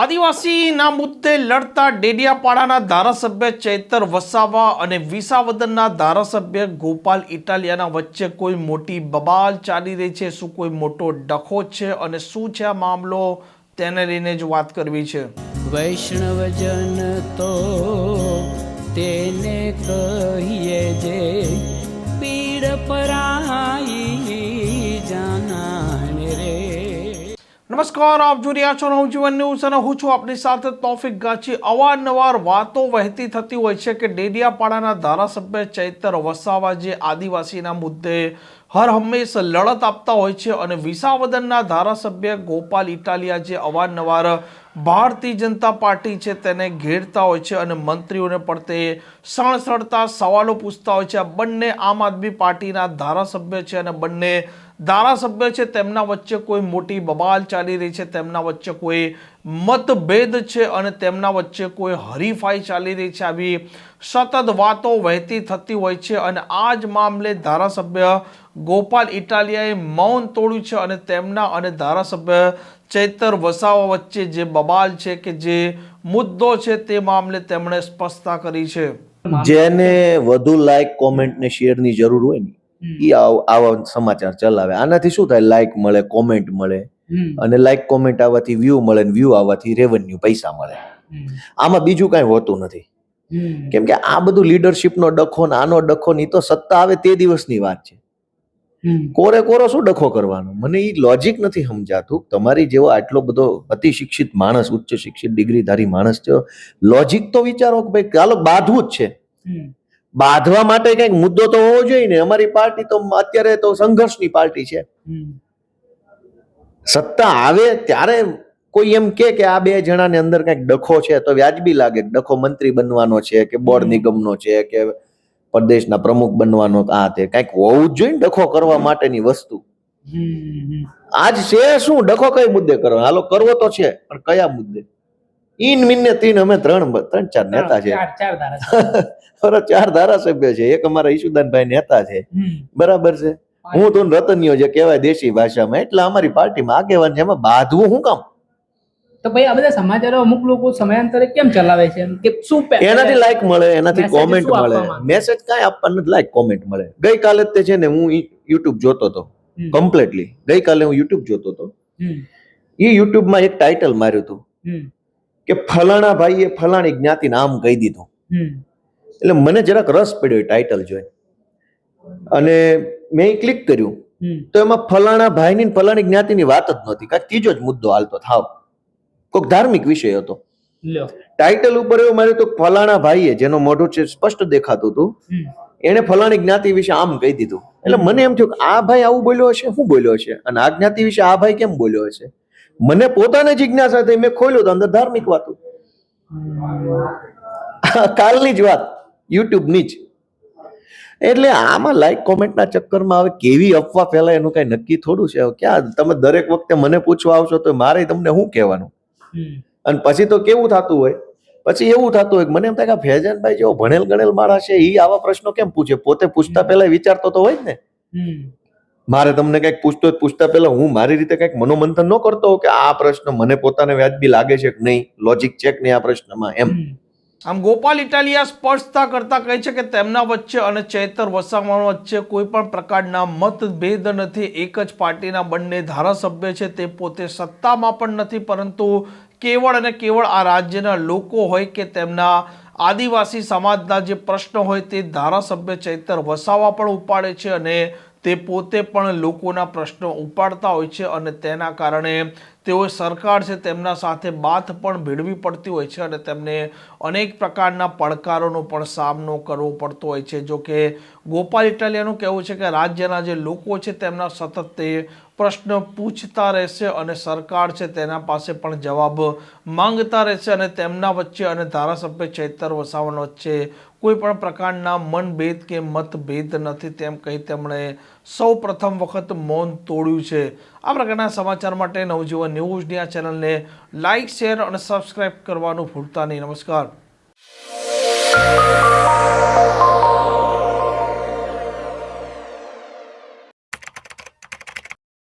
આદિવાસીના મુદ્દે લડતા ડેડિયાપાડાના ધારાસભ્ય ચૈતર વસાવા અને વિસાવદનના ધારાસભ્ય ગોપાલ ઇટાલિયાના વચ્ચે કોઈ મોટી બબાલ ચાલી રહી છે, શું કોઈ મોટો ડખો છે અને શું છે આ મામલો? તેને લઈને જ વાત કરવી છે. વૈષ્ણવજન તો તેને કહીએ જે પીડ પરાઈ નમસ્કાર, આપ જોઈ રહ્યા છો નવજીવન ન્યૂઝ અને હું છું આપની સાથે તોફિક ગાચી. અવારનવાર વાતો વહેતી થતી હોય છે કે ડેડિયાપાડાના ધારાસભ્ય ચૈતર વસાવા જે આદિવાસીના મુદ્દે હર હંમેશ લડત આપતા હોય છે અને વિસાવદનના ધારાસભ્ય ગોપાલ ઇટાલિયા જે અવારનવાર ભારતીય જનતા પાર્ટી છે તેને ઘેરતા હોય છે અને મંત્રીઓને પણ તે સણસણતા સવાલો પૂછતા હોય છે. આ બંને આમ આદમી પાર્ટીના ધારાસભ્ય છે અને બંને ધારાસભ્ય છે. તેમના વચ્ચે કોઈ મોટી બબાલ ચાલી રહી છે. તેમના વચ્ચે કોઈ મતભેદ છે અને તેમના વચ્ચે કોઈ હરીફાઈ ચાલી રહી છે. આવી સતત વાતો વહેતી થતી હોય છે અને આ જ મામલે ધારાસભ્ય ગોપાલ ઇટાલિયાએ મૌન તોડ્યું છે અને તેમના અને ધારાસભ્ય ચૈતર વસાવા વચ્ચે જે બબાલ છે કે જે મુદ્દો છે તે મામલે તેમણે સ્પષ્ટતા કરી છે. જેને વધુ લાઈક કોમેન્ટ ને શેરની જરૂર હોય ને એ આવા સમાચાર ચલાવે. આનાથી શું થાય? લાઈક મળે કોમેન્ટ મળે. અને લાઈક કોમેન્ટ આવવાથી વ્યૂ મળે ને વ્યૂ આવવાથી રેવન્યુ પૈસા મળે. આમાં બીજું કાંઈ હોતું નથી. કેમ કે આ બધું લીડરશિપનો ડખો ને આનો ડખો ની ઈ તો સત્તા આવે તે દિવસની વાત છે. કોરે કોરો શું ડખો કરવાનો? મને એ લોજિક નથી સમજાતું. તમારી જેવો આટલો બધો અતિ શિક્ષિત માણસ ઉચ્ચ શિક્ષિત ડિગ્રીધારી માણસ છે લોજિક તો વિચારો કે ભાઈ ચાલો બાંધવું જ છે. બાંધવા માટે કંઈક મુદ્દો તો હોવો જોઈએ ને. અમારી પાર્ટી તો અત્યારે તો સંઘર્ષની પાર્ટી છે. સત્તા આવે ત્યારે કોઈ એમ કે કે આ બે જણાની અંદર કંઈક ડખો છે તો વ્યાજબી લાગે ડખો મંત્રી બનવાનો છે કે બોર્ડ નિગમનો છે કે પ્રદેશના પ્રમુખ બનવાનો આ તે કંઈક હોવું જ જોઈએ ડખો કરવા માટેની વસ્તુ. આજ છે શું? ડખો કઈ મુદ્દે કરો હાલો કરવો તો છે પણ કયા મુદ્દે? ઇન મિન્ને તીન અમે ત્રણ ત્રણ ચાર નેતા છે. ચાર ચાર ધારાસભ્ય. છે. એક અમારા ઈશુદાનભાઈ નેતા છે. બરાબર છે? હું તો રતનીઓ જે કહેવાય દેશી ભાષામાં એટલે અમારી પાર્ટીમાં આગેવાન છે. એમાં બાંધવું હું કામ? તો ભાઈ આ બધા સમાચારો અમુક લોકો સમયાંતરે કેમ ચલાવે છે? કે શું એનાથી લાઈક મળે એનાથી કોમેન્ટ મળે. મેસેજ કાંઈ આપવાનું નથી લાઈક કોમેન્ટ મળે. ગઈકાલે તે છે ને હું યુટ્યુબ જોતો હતો. કમ્પ્લીટલી ગઈકાલે હું યુટ્યુબ જોતો હતો. એ યુટ્યુબમાં એક ટાઇટલ માર્યું હતું. કે ફલાણા ભાઈએ ફલાણી જ્ઞાતિ નામ કહી દીધું. એટલે મને જરાક રસ પડ્યો એ ટાઇટલ જોઈ અને મેં ક્લિક કર્યું. તો એમાં ફલાણા ભાઈની ને ફલાણી જ્ઞાતિની વાત જ નહોતી. કાંઈક ત્રીજો જ મુદ્દો હાલતો. થાવ. કોઈક ધાર્મિક વિષય હતો. ટાઇટલ ઉપર એવું મારે તો ફલાણા ભાઈએ જેનો મોઢું છે સ્પષ્ટ દેખાતું હતું એને ફલાણી જ્ઞાતિ વિશે આમ કહી દીધું. એટલે મને એમ થયું કે આ ભાઈ આવું બોલ્યો હશે? શું બોલ્યો હશે? અને આ જ્ઞાતિ વિશે આ ભાઈ કેમ બોલ્યો હશે? મને પોતાને જિજ્ઞાસા થઈ મેં ખોલ્યું તો અંદર ધાર્મિક વાતો કાલની જ વાત યુટ્યુબની જ. એટલે આમાં લાઈક કોમેન્ટના ચક્કરમાં હવે કેવી અફવા ફેલાય એનું કઈ નક્કી થોડું છે. ક્યાં તમે દરેક વખતે મને પૂછવા આવશો તો મારે તમને શું કહેવાનું. અને પછી તો કેવું થતું હોય? પછી એવું થતું હોય મને એમ થાય કે ફેજાનભાઈ જેવો ભણેલ ગણેલ માણસ છે એ આવા પ્રશ્નો કેમ પૂછે? પોતે પૂછતા પહેલા વિચારતો તો હોય જ ને. મારે તમને કંઈક પૂછતો હોય પૂછતા પહેલા હું મારી રીતે કંઈક મનોમંથન ન કરતો કે આ પ્રશ્ન મને પોતાને વ્યાજબી લાગે છે કે નહીં? લોજિક છે કે નહીં આ પ્રશ્નમાં એમ. આમ ગોપાલ ઇટાલિયા સ્પષ્ટતા કરતા કહે છે કે તેમના વચ્ચે અને ચૈતર વસાવા વચ્ચે કોઈ પણ પ્રકારના મતભેદ નથી. એક જ પાર્ટીના બંને ધારાસભ્ય છે તે પોતે સત્તામાં પણ નથી, પરંતુ કેવળ અને કેવળ આ રાજ્યના લોકો હોય કે તેમના આદિવાસી સમાજના જે પ્રશ્નો હોય તે ધારાસભ્ય ચૈતર વસાવા પણ ઉપાડે છે અને તે પોતે પણ લોકોના પ્રશ્નો ઉપાડતા હોય છે અને તેના કારણે તેઓ સરકાર છે તેમના સાથે બાથ પણ ભેળવી પડતી હોય છે અને તેમને અનેક પ્રકારના પડકારોનો પણ સામનો કરવો પડતો હોય છે. જો કે ગોપાલ ઇટાલિયાનું કહેવું છે કે રાજ્યના જે લોકો છે તેમના સતત તે પ્રશ્ન પૂછતા રહેશે અને સરકાર છે તેના પાસે પણ જવાબ માંગતા રહેશે અને તેમના વચ્ચે અને ધારાસભ્ય ચૈતર વસાવાના વચ્ચે કોઈ પણ પ્રકારના મનભેદ કે મતભેદ નથી તેમ કહી તેમણે સૌ પ્રથમ વખત મૌન તોડ્યું છે. આ પ્રકારના સમાચાર માટે નવજીવન ન્યૂઝની આ ચેનલને લાઇક શેર અને સબસ્ક્રાઇબ કરવાનું ભૂલતા નહીં. નમસ્કાર.